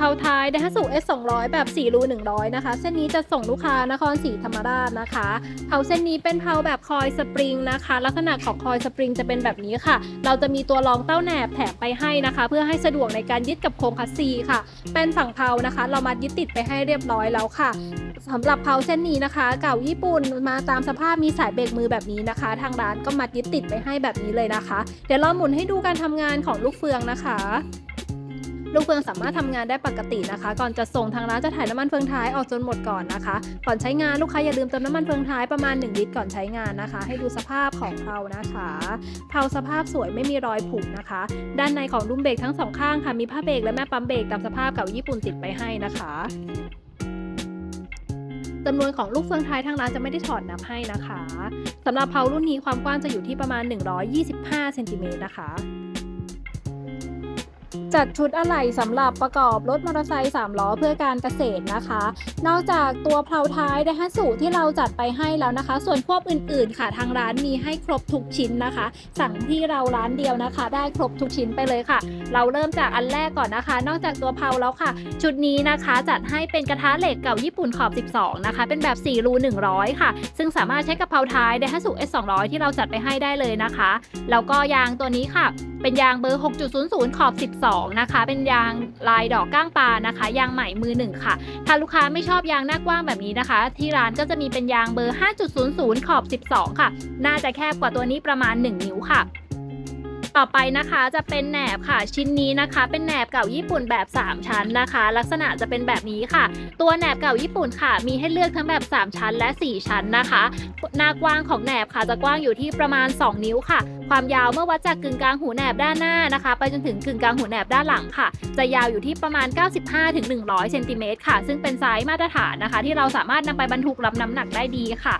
เพาท้ายไดฮัตสุ S 200แบบ4รู100 นะคะ เส้นนี้จะส่งลูกค้านครศรีธรรมราชนะคะเพาเส้นนี้เป็นเพาแบบคอยสปริงนะคะ ลักษณะของคอยสปริงจะเป็นแบบนี้ค่ะ เราจะมีตัวรองเต้าแหนบแถมไปให้นะคะ เพื่อให้สะดวกในการยึดกับโครงคัสซีค่ะ เป็นฝั่งเพานะคะ เรามายึดติดไปให้เรียบร้อยแล้วค่ะสำหรับเพาเส้นนี้นะคะ เก่าญี่ปุ่นมาตามสภาพมีสายเบรกมือแบบนี้นะคะ ทางร้านก็มัดยึดติดไปให้แบบนี้เลยนะคะ เดี๋ยวเราหมุนให้ดูการทำงานของลูกเฟืองนะคะ ลูกเฟืองสามารถทำงานได้ปกตินะคะ ก่อนจะส่งทางร้านจะถ่ายน้ำมันเฟืองท้ายออกจนหมดก่อนนะคะ ก่อนใช้งานลูกค้าอย่าลืมเติมน้ำมันเฟืองท้ายประมาณ1ลิตรก่อนใช้งานนะคะ ให้ดูสภาพของเพานะคะเพาสภาพสวยไม่มีรอยผุนะคะ ด้านในของดุมเบรกทั้งสองข้างค่ะมีผ้าเบรกและแม่ปั๊มเบรกตามสภาพเก่าญี่ปุ่นติดไปให้นะคะจำนวนของลูกเฟืองท้ายทางร้านจะไม่ได้ถอดนับให้นะคะสำหรับเพารุ่นนี้ความกว้างจะอยู่ที่ประมาณ 125เซนติเมตรนะคะ จัดชุดอะไหล่สำหรับประกอบรถมอเตอร์ไซค์3ล้อเพื่อการเกษตรนะคะ นอกจากตัวเพลาท้ายไดฮัตสุที่เราจัดไปให้แล้วนะคะ ส่วนควบอื่นๆ ค่ะทางร้านมีให้ครบทุกชิ้นนะคะ สั่งที่เราร้านเดียวนะคะ ได้ครบทุกชิ้นไปเลยค่ะ เราเริ่มจากอันแรกก่อนนะคะ นอกจากตัวเพลาแล้วค่ะ ชุดนี้นะคะจัดให้เป็นกระทะเหล็กเก่าญี่ปุ่นขอบ 12 นะคะ เป็นแบบ 4 รู 100 ค่ะ ซึ่งสามารถใช้กับเพลาท้ายไดฮัตสุ S 200ที่เราจัดไปให้ได้เลยนะคะ แล้วก็ยางตัวนี้ค่ะ เป็นยางเบอร์ 6.00 ขอบ12 นะคะ เป็นยางลายดอกก้างปลานะคะ ยางใหม่มือหนึ่งค่ะ ถ้าลูกค้าไม่ชอบยางหน้ากว้างแบบนี้นะคะ ที่ร้านก็จะมีเป็นยางเบอร์ 5.00 ขอบ 12 ค่ะ น่าจะแคบกว่าตัวนี้ประมาณ 1 นิ้วค่ะ ต่อไปนะคะจะเป็นแหนบค่ะชิ้นนี้นะคะ เป็นแหนบเก่าญี่ปุ่นแบบ 3 ชั้นนะคะ ลักษณะจะเป็นแบบนี้ค่ะ ตัวแหนบเก่าญี่ปุ่นค่ะ มีให้เลือกทั้งแบบ 3 ชั้นและ 4 ชั้นนะคะหน้ากว้างของแหนบค่ะจะกว้างอยู่ที่ประมาณ 2 นิ้วค่ะ ความยาวเมื่อวัดจากกึ่งกลางหูแหนบด้านหน้านะคะ ไปจนถึงกึ่งกลางหูแหนบด้านหลังค่ะ จะยาวอยู่ที่ประมาณ 95-100เซนติเมตรค่ะ ซึ่งเป็นไซส์มาตรฐานนะคะ ที่เราสามารถนำไปบรรทุกรับน้ำหนักได้ดีค่ะ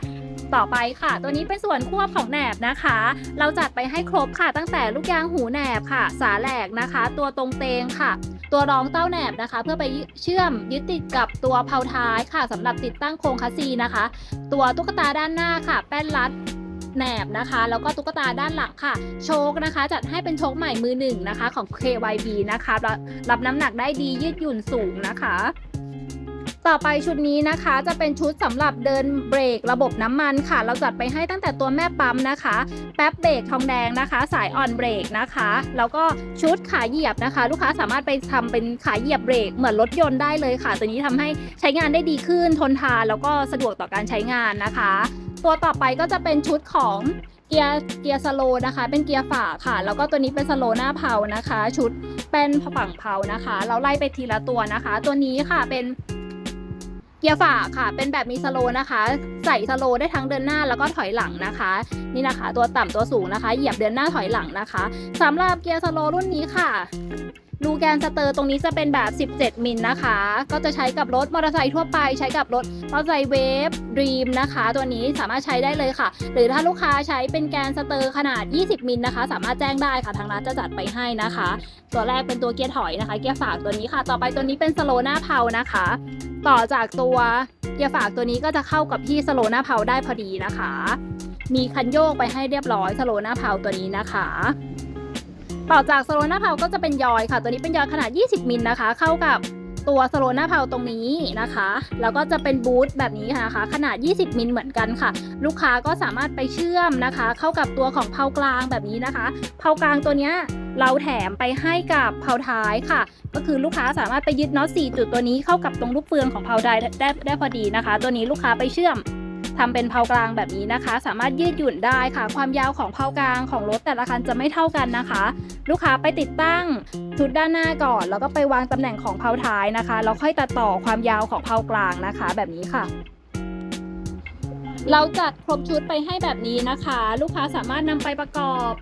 ต่อไปค่ะ ตัวนี้เป็นส่วนควบของแหนบนะคะ เราจัดไปให้ครบค่ะ ตั้งแต่ลูกยางหูแหนบค่ะ สาแหลกนะคะ ตัวตรงเตงค่ะ ตัวรองเต้าแหนบนะคะ เพื่อไปเชื่อมยึดติดกับตัวเพาท้ายค่ะสำหรับติดตั้งโครงคัสซีนะคะ ตัวตุ๊กตาด้านหน้าค่ะ แป้นรัดแหนบนะคะ แล้วก็ตุ๊กตาด้านหลังค่ะ โชคนะคะ จัดให้เป็นโชคใหม่มือหนึ่งนะคะ ของ KYB นะคะรับรับน้ำหนักได้ดียืดหยุ่นสูงนะคะ ต่อไปชุดนี้นะคะจะเป็นชุดสำหรับเดินเบรกระบบน้ำมันค่ะ เราจัดไปให้ตั้งแต่ตัวแม่ปั๊มนะคะ แป๊บเบรกทองแดงนะคะ สายออนเบรกนะคะ แล้วก็ชุดขาเหยียบนะคะ ลูกค้าสามารถไปทำเป็นขาเหยียบเบรกเหมือนรถยนต์ได้เลยค่ะ ตัวนี้ทำให้ใช้งานได้ดีขึ้นทนทานแล้วก็สะดวกต่อการใช้งานนะคะ ตัวต่อไปก็จะเป็นชุดของเกียร์เกียร์สโลว์นะคะ เป็นเกียร์ฝาค่ะ แล้วก็ตัวนี้เป็นสโลว์หน้าเพานะคะ ชุดเป็นฝั่งเพานะคะ เราไล่ไปทีละตัวนะคะ ตัวนี้ค่ะเป็น เกียร์ฝาค่ะ เป็นแบบมีสโลว์นะคะ ใส่สโลว์ได้ทั้งเดินหน้าแล้วก็ถอยหลังนะคะ นี่นะคะ ตัวต่ำตัวสูงนะคะ เหยียบเดินหน้าถอยหลังนะคะสำหรับเกียร์สโลว์รุ่นนี้ค่ะ ลูแกนสเตอร์ตรงนี้จะเป็นแบบ 17 มิลนะคะ ก็จะใช้กับรถมอเตอร์ไซค์ทั่วไปใช้กับรถมอเตอร์ไซค์เวฟดรีมนะคะ ตัวนี้สามารถใช้ได้เลยค่ะ หรือถ้าลูกค้าใช้เป็นแกนสเตอร์ขนาด 20 มิลนะคะ สามารถแจ้งได้ค่ะทางร้านจะจัดไปให้นะคะ ตัวแรกเป็นตัวเกียร์ถอยนะคะ เกียร์ฝากตัวนี้ค่ะ ต่อไปตัวนี้เป็นสโลหน้าเพานะคะ ต่อจากตัวเกียร์ฝากตัวนี้ก็จะเข้ากับที่สโลหน้าเพาได้พอดีนะคะ มีคันโยกไปให้เรียบร้อยสโลหน้าเพาตัวนี้นะคะ ต่อจากสโลนาเพาก็จะเป็นยอยค่ะ ตัวนี้เป็นยอยขนาด 20 มิลนะคะ เข้ากับตัวสโลนาเพาตรงนี้นะคะ แล้วก็จะเป็นบูทแบบนี้นะคะ ขนาด 20 มิลเหมือนกันค่ะ ลูกค้าก็สามารถไปเชื่อมนะคะ เข้ากับตัวของเพากลางแบบนี้นะคะเพากลางตัวเนี้ยเราแถมไปให้กับเพาท้ายค่ะ ก็คือลูกค้าสามารถไปยึดน็อต4จุดตัวนี้เข้ากับตรงลูกเฟืองของเพาได้ได้ได้พอดีนะคะ ตัวนี้ลูกค้าไปเชื่อม ทำเป็นเพากลางแบบนี้นะคะ สามารถยืดหยุ่นได้ค่ะ ความยาวของเพากลางของรถแต่ละคันจะไม่เท่ากันนะคะ ลูกค้าไปติดตั้งชุดด้านหน้าก่อน แล้วก็ไปวางตำแหน่งของเพาท้ายนะคะแล้วค่อยตัดต่อความยาวของเพากลางนะคะ แบบนี้ค่ะเราจัดครบชุดไปให้แบบนี้นะคะ ลูกค้าสามารถนำไปประกอบ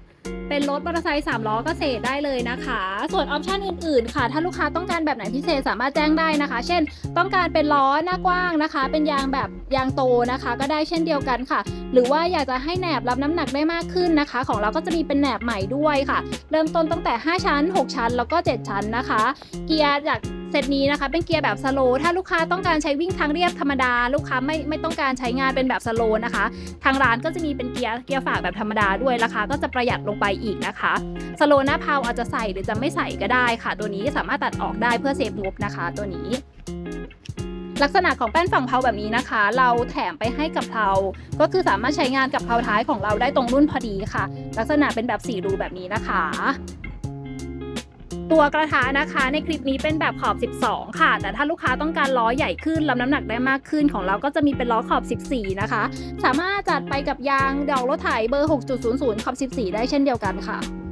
เป็นรถมอเตอร์ไซค์3ล้อเกษตรได้เลยนะคะ ส่วนออปชันอื่นๆ ค่ะ ถ้าลูกค้าต้องการแบบไหนพิเศษสามารถแจ้งได้นะคะ เช่น ต้องการเป็นล้อหน้ากว้างนะคะ เป็นยางแบบยางโตนะคะ ก็ได้เช่นเดียวกันค่ะ หรือว่าอยากจะให้แหนบรับน้ำหนักได้มากขึ้นนะคะ ของเราก็จะมีเป็นแหนบใหม่ด้วยค่ะ เริ่มต้นตั้งแต่ 5 ชั้น 6 ชั้นแล้วก็ 7 ชั้นนะคะ เกียร์จาก เซตนี้นะคะเป็นเกียร์แบบสโลว์ถ้าลูกค้าต้องการใช้วิ่งทางเรียบธรรมดา ลูกค้าไม่ไม่ต้องการใช้งานเป็นแบบสโลว์นะคะ ทางร้านก็จะมีเป็นเกียร์เกียร์ฝากแบบธรรมดาด้วยราคาก็จะประหยัดลงงไปอีกนะคะสโลหน้าเพาอาจจะใส่หรือจะไม่ใส่ก็ได้ค่ะ ตัวนี้สามารถตัดออกได้เพื่อเซฟงบนะคะ ตัวนี้ลักษณะของแป้นฝั่งเพาแบบนี้นะคะ เราแถมไปให้กับเพาก็คือสามารถใช้งานกับเพาท้ายของเราได้ตรงรุ่นพอดีค่ะ ลักษณะเป็นแบบสี่รูแบบนี้นะคะ ตัวกระทะนะคะในคลิปนี้เป็นแบบขอบ 12 ค่ะ แต่ถ้าลูกค้าต้องการล้อใหญ่ขึ้นรับน้ำหนักได้มากขึ้นของเราก็จะมีเป็นล้อขอบ 14 นะคะ สามารถจัดไปกับยางดอกรถไถเบอร์ 6.00 ขอบ 14 ได้เช่นเดียวกันค่ะ